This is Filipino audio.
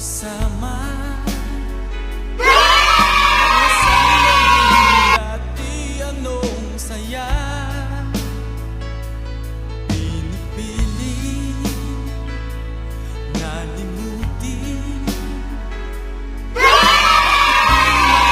kasama.